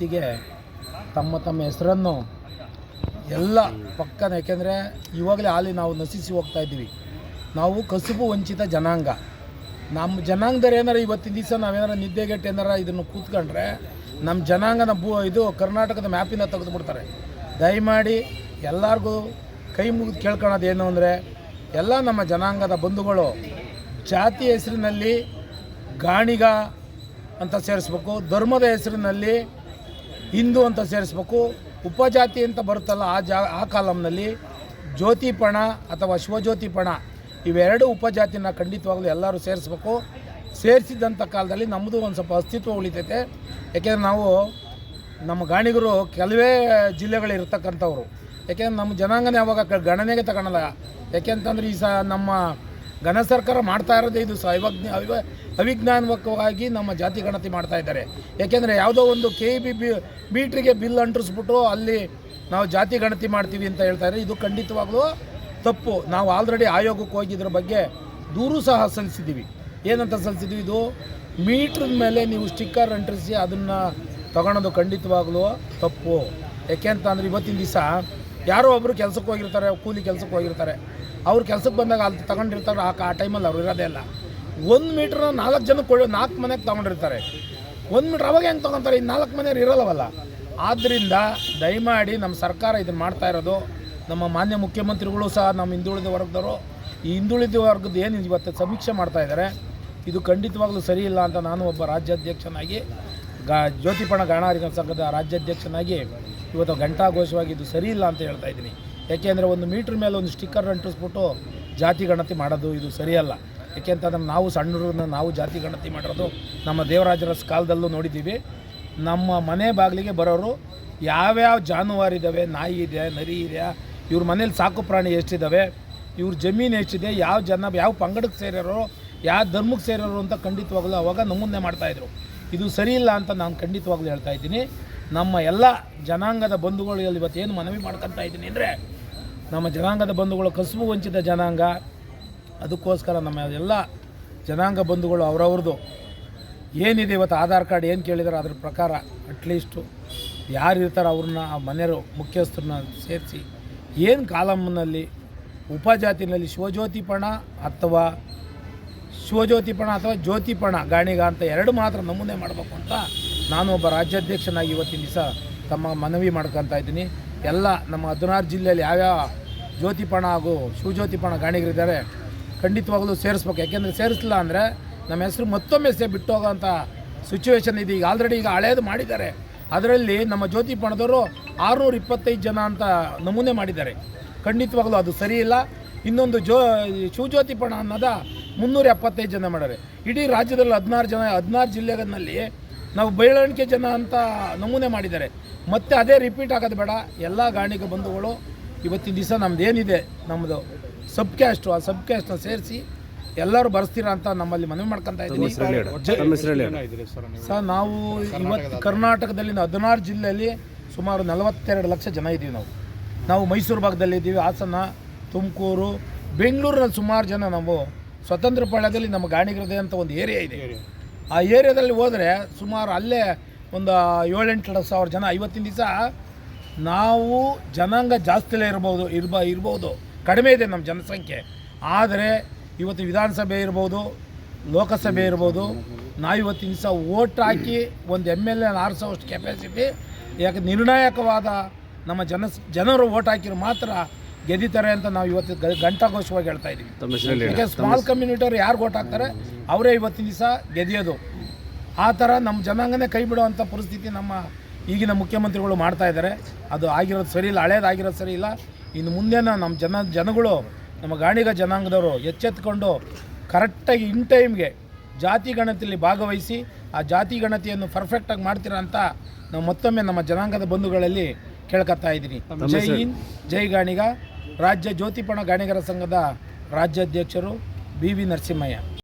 ಗಣತಿಗೆ ತಮ್ಮ ತಮ್ಮ ಹೆಸರನ್ನು ಎಲ್ಲ ಪಕ್ಕನ, ಯಾಕೆಂದರೆ ಇವಾಗಲೇ ಹಾಲಿ ನಾವು ನಶಿಸಿ ಹೋಗ್ತಾ ಇದ್ದೀವಿ. ನಾವು ಕಸುಬು ವಂಚಿತ ಜನಾಂಗ. ನಮ್ಮ ಜನಾಂಗದವ್ರು ಏನಾರ ಇವತ್ತಿನ ದಿವಸ ನಾವೇನಾರ ನಿದ್ದೆಗೆಟ್ಟು ಏನಾರ ಇದನ್ನು ಕೂತ್ಕೊಂಡ್ರೆ ನಮ್ಮ ಜನಾಂಗನ ಭೂ, ಇದು ಕರ್ನಾಟಕದ ಮ್ಯಾಪಿಂದ ತೆಗೆದುಬಿಡ್ತಾರೆ. ದಯಮಾಡಿ ಎಲ್ಲರಿಗೂ ಕೈ ಮುಗಿದು ಕೇಳ್ಕೊಳೋದು ಏನು ಅಂದರೆ, ಎಲ್ಲ ನಮ್ಮ ಜನಾಂಗದ ಬಂಧುಗಳು ಜಾತಿ ಹೆಸರಿನಲ್ಲಿ ಗಾಣಿಗ ಅಂತ ಸೇರಿಸ್ಬೇಕು, ಧರ್ಮದ ಹೆಸರಿನಲ್ಲಿ ಹಿಂದೂ ಅಂತ ಸೇರಿಸ್ಬೇಕು, ಉಪಜಾತಿ ಅಂತ ಬರುತ್ತಲ್ಲ ಆ ಜಾ, ಆ ಕಾಲಮ್ನಲ್ಲಿ ಜ್ಯೋತಿಪಣ ಅಥವಾ ಶಿವಜ್ಯೋತಿಪಣ ಇವೆರಡು ಉಪಜಾತಿನ ಖಂಡಿತವಾಗಲೂ ಎಲ್ಲರೂ ಸೇರಿಸ್ಬೇಕು. ಸೇರಿಸಿದಂಥ ಕಾಲದಲ್ಲಿ ನಮ್ಮದು ಒಂದು ಸ್ವಲ್ಪ ಅಸ್ತಿತ್ವ ಉಳಿತೈತೆ. ಯಾಕೆಂದರೆ ನಾವು ನಮ್ಮ ಗಾಣಿಗರು ಕೆಲವೇ ಜಿಲ್ಲೆಗಳಿರ್ತಕ್ಕಂಥವ್ರು. ಯಾಕೆಂದ್ರೆ ನಮ್ಮ ಜನಾಂಗನೇ ಯಾವಾಗ ಗಣನೆಗೆ ತಗೊಳಲ್ಲ. ಯಾಕೆಂತಂದ್ರೆ ಈ ಸಹ ನಮ್ಮ ಘನ ಸರ್ಕಾರ ಮಾಡ್ತಾ ಇರೋದೇ ಇದು ಸಹ ಅವಿಜ್ಞ ಅವಿವ ಅವಿಜ್ಞಾನವಾಗಿ ನಮ್ಮ ಜಾತಿ ಗಣತಿ ಮಾಡ್ತಾ ಇದ್ದಾರೆ. ಯಾಕೆಂದರೆ ಯಾವುದೋ ಒಂದು ಕೆ ಬಿ ಬಿ ಮೀಟ್ರಿಗೆ ಬಿಲ್ ಅಂಟಿಸ್ಬಿಟ್ಟು ಅಲ್ಲಿ ನಾವು ಜಾತಿ ಗಣತಿ ಮಾಡ್ತೀವಿ ಅಂತ ಹೇಳ್ತಾರೆ ಇದು ಖಂಡಿತವಾಗಲೂ ತಪ್ಪು. ನಾವು ಆಲ್ರೆಡಿ ಆಯೋಗಕ್ಕೆ ಹೋಗಿದ್ರ ಬಗ್ಗೆ ದೂರು ಸಹ ಸಲ್ಲಿಸಿದ್ದೀವಿ. ಏನಂತ ಸಲ್ಲಿಸಿದ್ವಿ ಇದು ಮೀಟ್ರ್ ಮೇಲೆ ನೀವು ಸ್ಟಿಕ್ಕರ್ ಅಂಟಿಸಿ ಅದನ್ನು ತಗೊಳೋದು ಖಂಡಿತವಾಗಲೂ ತಪ್ಪು. ಯಾಕೆ ಅಂತಂದ್ರೆ ಇವತ್ತಿನ ದಿವಸ ಯಾರೋ ಒಬ್ಬರು ಕೆಲಸಕ್ಕೆ ಹೋಗಿರ್ತಾರೆ, ಕೂಲಿ ಕೆಲಸಕ್ಕೆ ಹೋಗಿರ್ತಾರೆ. ಅವ್ರು ಕೆಲಸಕ್ಕೆ ಬಂದಾಗ ಅಲ್ಲಿ ತಗೊಂಡಿರ್ತಾರೆ ಆ ಟೈಮಲ್ಲಿ ಅವ್ರು ಇರೋದೇ ಇಲ್ಲ. ಒಂದು ಮೀಟ್ರ್ ನಾಲ್ಕು ಜನ ಕೊಡೋ ನಾಲ್ಕು ಮನೆಗೆ ತಗೊಂಡಿರ್ತಾರೆ. ಒಂದು ಮೀಟ್ರ್ ಅವಾಗ ಹೆಂಗೆ ತೊಗೊತಾರೆ? ಈ ನಾಲ್ಕು ಮನೆಯವ್ರು ಇರೋಲ್ಲವಲ್ಲ. ಆದ್ದರಿಂದ ದಯಮಾಡಿ ನಮ್ಮ ಸರ್ಕಾರ ಇದನ್ನು ಮಾಡ್ತಾ ಇರೋದು. ನಮ್ಮ ಮಾನ್ಯ ಮುಖ್ಯಮಂತ್ರಿಗಳು ಸಹ ನಮ್ಮ ಹಿಂದುಳಿದ ವರ್ಗದವರು ಈ ಹಿಂದುಳಿದ ವರ್ಗದ ಏನು ಇವತ್ತು ಸಮೀಕ್ಷೆ ಮಾಡ್ತಾ ಇದ್ದಾರೆ ಇದು ಖಂಡಿತವಾಗ್ಲೂ ಸರಿ ಇಲ್ಲ ಅಂತ ನಾನು ಒಬ್ಬ ರಾಜ್ಯಾಧ್ಯಕ್ಷನಾಗಿ, ಗಾ ಜ್ಯೋತಿಪಣ ಗಾಣಾರಿಗ ಸಂಘದ ರಾಜ್ಯಾಧ್ಯಕ್ಷನಾಗಿ ಇವತ್ತು ಘಂಟಾಘೋಷವಾಗಿ ಇದು ಸರಿ ಇಲ್ಲ ಅಂತ ಹೇಳ್ತಾ ಇದ್ದೀನಿ. ಯಾಕೆಂದರೆ ಒಂದು ಮೀಟ್ರ್ ಮೇಲೆ ಒಂದು ಸ್ಟಿಕ್ಕರ್ ಅಂಟಿಸ್ಬಿಟ್ಟು ಜಾತಿ ಗಣತಿ ಮಾಡೋದು ಇದು ಸರಿಯಲ್ಲ. ಯಾಕೆಂತಂದ್ರೆ ನಾವು ಸಣ್ಣರನ್ನ ನಾವು ಜಾತಿ ಗಣತಿ ಮಾಡಿರೋದು ನಮ್ಮ ದೇವರಾಜರ ಕಾಲದಲ್ಲೂ ನೋಡಿದ್ದೀವಿ. ನಮ್ಮ ಮನೆ ಬಾಗಿಲಿಗೆ ಬರೋರು ಯಾವ್ಯಾವ ಜಾನುವಾರು ಇದ್ದಾವೆ ನಾಯಿ ಇದೆ, ನರಿ ಇದೆ, ಇವ್ರ ಮನೇಲಿ ಸಾಕು ಪ್ರಾಣಿ ಎಷ್ಟಿದ್ದಾವೆ ಇವ್ರ ಜಮೀನು ಎಷ್ಟಿದೆ, ಯಾವ ಜನ, ಯಾವ ಪಂಗಡಕ್ಕೆ ಸೇರ್ಯಾರೋ, ಯಾವ ಧರ್ಮಕ್ಕೆ ಸೇರೋರು ಅಂತ ಖಂಡಿತವಾಗಲೂ ಅವಾಗ ನಮೂನೆ ಮಾಡ್ತಾಯಿದ್ರು ಇದು ಸರಿ ಇಲ್ಲ ಅಂತ ನಾನು ಖಂಡಿತವಾಗ್ಲೂ ಹೇಳ್ತಾ ಇದ್ದೀನಿ. ನಮ್ಮ ಎಲ್ಲ ಜನಾಂಗದ ಬಂಧುಗಳು ಏನು ಮನವಿ ಮಾಡ್ಕೊತಾ ಇದ್ದೀನಿ ಅಂದರೆ ನಮ್ಮ ಜನಾಂಗದ ಬಂಧುಗಳು ಕಸುಬು ವಂಚಿತ ಜನಾಂಗ. ಅದಕ್ಕೋಸ್ಕರ ನಮ್ಮ ಎಲ್ಲ ಜನಾಂಗ ಬಂಧುಗಳು ಅವರವ್ರದ್ದು. ಏನಿದೆ ಇವತ್ತು ಆಧಾರ್ ಕಾರ್ಡ್ ಏನು ಕೇಳಿದಾರೆ ಅದ್ರ ಪ್ರಕಾರ ಅಟ್ಲೀಸ್ಟು ಯಾರು ಇರ್ತಾರೋ ಅವ್ರನ್ನ ಆ ಮನೆಯವರು, ಮುಖ್ಯಸ್ಥರನ್ನ ಸೇರಿಸಿ ಏನು ಕಾಲಮ್ನಲ್ಲಿ ಉಪಜಾತಿನಲ್ಲಿ ಶಿವಜ್ಯೋತಿಪಣ ಅಥವಾ ಶಿವಜ್ಯೋತಿಪಣ ಅಥವಾ ಜ್ಯೋತಿಪಣ ಗಾಣಿಗ ಅಂತ ಎರಡು ಮಾತ್ರ ನಮೂನೆ ಮಾಡಬೇಕು ಅಂತ ನಾನು ಒಬ್ಬ ರಾಜ್ಯಾಧ್ಯಕ್ಷನಾಗಿ ಇವತ್ತಿನ ದಿವಸ ತಮ್ಮ ಮನವಿ ಮಾಡ್ಕೊತಾ ಇದ್ದೀನಿ. ಎಲ್ಲ ನಮ್ಮ ಹದಿನಾರು ಜಿಲ್ಲೆಯಲ್ಲಿ ಯಾವ್ಯಾವ ಜ್ಯೋತಿಪಣ ಹಾಗೂ ಶಿವಜ್ಯೋತಿಪಣ ಗಾಣಿಗರಿದ್ದಾರೆ ಖಂಡಿತವಾಗಲೂ ಸೇರಿಸ್ಬೇಕು. ಯಾಕೆಂದರೆ ಸೇರಿಸಲಿಲ್ಲ ಅಂದರೆ ನಮ್ಮ ಹೆಸರು ಮತ್ತೊಮ್ಮೆ ಸೇ ಬಿಟ್ಟು ಹೋಗೋಂಥ ಸಿಚುವೇಶನ್ ಇದೆ. ಈಗ ಆಲ್ರೆಡಿ ಈಗ ಹಳೇದು ಮಾಡಿದ್ದಾರೆ. ಅದರಲ್ಲಿ ನಮ್ಮ ಜ್ಯೋತಿಪಣದವರು ಆರುನೂರ ಇಪ್ಪತ್ತೈದು ಜನ ಅಂತ ನಮೂನೆ ಮಾಡಿದ್ದಾರೆ. ಖಂಡಿತವಾಗಲೂ ಅದು ಸರಿ ಇಲ್ಲ. ಇನ್ನೊಂದು ಜೋ ಶಿವಜ್ಯೋತಿಪಣ ಅನ್ನೋದ ಮುನ್ನೂರ ಎಪ್ಪತ್ತೈದು ಜನ ಮಾಡಿದ್ದಾರೆ. ಇಡೀ ರಾಜ್ಯದಲ್ಲಿ ಹದಿನಾರು ಜನ, ಹದಿನಾರು ಜಿಲ್ಲೆಗಳಲ್ಲಿ ನಾವು ಬೆಳವಣಿಗೆ ಜನ ಅಂತ ನಮೂನೆ ಮಾಡಿದ್ದಾರೆ. ಮತ್ತೆ ಅದೇ ರಿಪೀಟ್ ಆಗೋದು ಬೇಡ. ಎಲ್ಲ ಗಾಣಿಗ ಬಂಧುಗಳು ಇವತ್ತಿನ ದಿವಸ ನಮ್ದು ಏನಿದೆ ನಮ್ಮದು ಸಬ್ ಕ್ಯಾಸ್ಟು ಆ ಸಬ್ ಕ್ಯಾಸ್ಟ್ನ ಸೇರಿಸಿ ಎಲ್ಲರೂ ಬರ್ಸ್ತೀರಾ ಅಂತ ನಮ್ಮಲ್ಲಿ ಮನವಿ ಮಾಡ್ಕೊತಾ ಇದ್ದೀವಿ ಸರ್ ನಾವು? ಇವತ್ತು ಕರ್ನಾಟಕದಲ್ಲಿ ಹದಿನಾರು ಜಿಲ್ಲೆಯಲ್ಲಿ ಸುಮಾರು ನಲವತ್ತೆರಡು ಲಕ್ಷ ಜನ ಇದ್ದೀವಿ ನಾವು. ನಾವು ಮೈಸೂರು ಭಾಗದಲ್ಲಿ ಇದ್ದೀವಿ ಹಾಸನ ತುಮಕೂರು ಬೆಂಗಳೂರಿನಲ್ಲಿ ಸುಮಾರು ಜನ ನಾವು ಸ್ವತಂತ್ರ ಪಾಳ್ಯದಲ್ಲಿ ನಮ್ಮ ಗಾಣಿಗರದೆ ಅಂತ ಒಂದು ಏರಿಯಾ ಇದೆ. ಆ ಏರಿಯಾದಲ್ಲಿ ಹೋದರೆ ಸುಮಾರು ಅಲ್ಲೇ ಒಂದು ಏಳೆಂಟು ಸಾವಿರ ಜನ. ಐವತ್ತಿನ ದಿವಸ ನಾವು ಜನಾಂಗ ಜಾಸ್ತಿಲೇ ಇರ್ಬೋದು ಇರ್ಬ ಇರ್ಬೋದು. ಕಡಿಮೆ ಇದೆ ನಮ್ಮ ಜನಸಂಖ್ಯೆ. ಆದರೆ ಇವತ್ತು ವಿಧಾನಸಭೆ ಇರ್ಬೋದು ಲೋಕಸಭೆ ಇರ್ಬೋದು ನಾವು ಇವತ್ತಿನ ದಿವಸ ಓಟ್ ಹಾಕಿ ಒಂದು ಎಂ ಎಲ್ ಎ ಆರಿಸೋಷ್ಟು ಕೆಪಾಸಿಟಿ ಯಾಕೆ ನಿರ್ಣಾಯಕವಾದ ನಮ್ಮ ಜನ ಜನರು ಓಟ್ ಹಾಕಿರೋ ಮಾತ್ರ ಗೆದ್ದಿತಾರೆ ಅಂತ ನಾವು ಇವತ್ತು ಗ- ಘಂಟಾಘೋಷವಾಗಿ ಹೇಳ್ತಾ ಇದ್ದೀವಿ ಯಾಕೆ ಸ್ಮಾಲ್ ಕಮ್ಯುನಿಟಿಯವ್ರು ಯಾರು ಓಟ್ ಹಾಕ್ತಾರೆ ಅವರೇ ಇವತ್ತಿನ ದಿವಸ ಗೆದಿಯೋದು. ಆ ಥರ ನಮ್ಮ ಜನಾಂಗನೇ ಕೈ ಬಿಡುವಂಥ ಪರಿಸ್ಥಿತಿ ನಮ್ಮ ಈಗಿನ ಮುಖ್ಯಮಂತ್ರಿಗಳು ಮಾಡ್ತಾ ಇದ್ದಾರೆ. ಅದು ಆಗಿರೋದು ಸರಿ ಇಲ್ಲ ಹಳೇದಾಗಿರೋದು ಸರಿ ಇಲ್ಲ. ಇನ್ನು ಮುಂದೆನ ನಮ್ಮ ಜನ ಜನಗಳು ನಮ್ಮ ಗಾಣಿಗ ಜನಾಂಗದವರು ಎಚ್ಚೆತ್ಕೊಂಡು ಕರೆಕ್ಟಾಗಿ ಇನ್ ಟೈಮ್ಗೆ ಜಾತಿ ಗಣತಿಯಲ್ಲಿ ಭಾಗವಹಿಸಿ ಆ ಜಾತಿ ಗಣತಿಯನ್ನು ಪರ್ಫೆಕ್ಟಾಗಿ ಮಾಡ್ತೀರಾ ಅಂತ ನಾವು ಮತ್ತೊಮ್ಮೆ ನಮ್ಮ ಜನಾಂಗದ ಬಂಧುಗಳಲ್ಲಿ ಕೇಳ್ಕೊತಾ ಇದ್ದೀನಿ. ಜೈ ಹಿಂದ್ ಜೈ ಗಾಣಿಗ. ರಾಜ್ಯ ಜ್ಯೋತಿಪಣ ಗಾಣಿಗರ ಸಂಘದ ರಾಜ್ಯಾಧ್ಯಕ್ಷರು ಬಿ ವಿ ನರಸಿಂಹಯ್ಯ.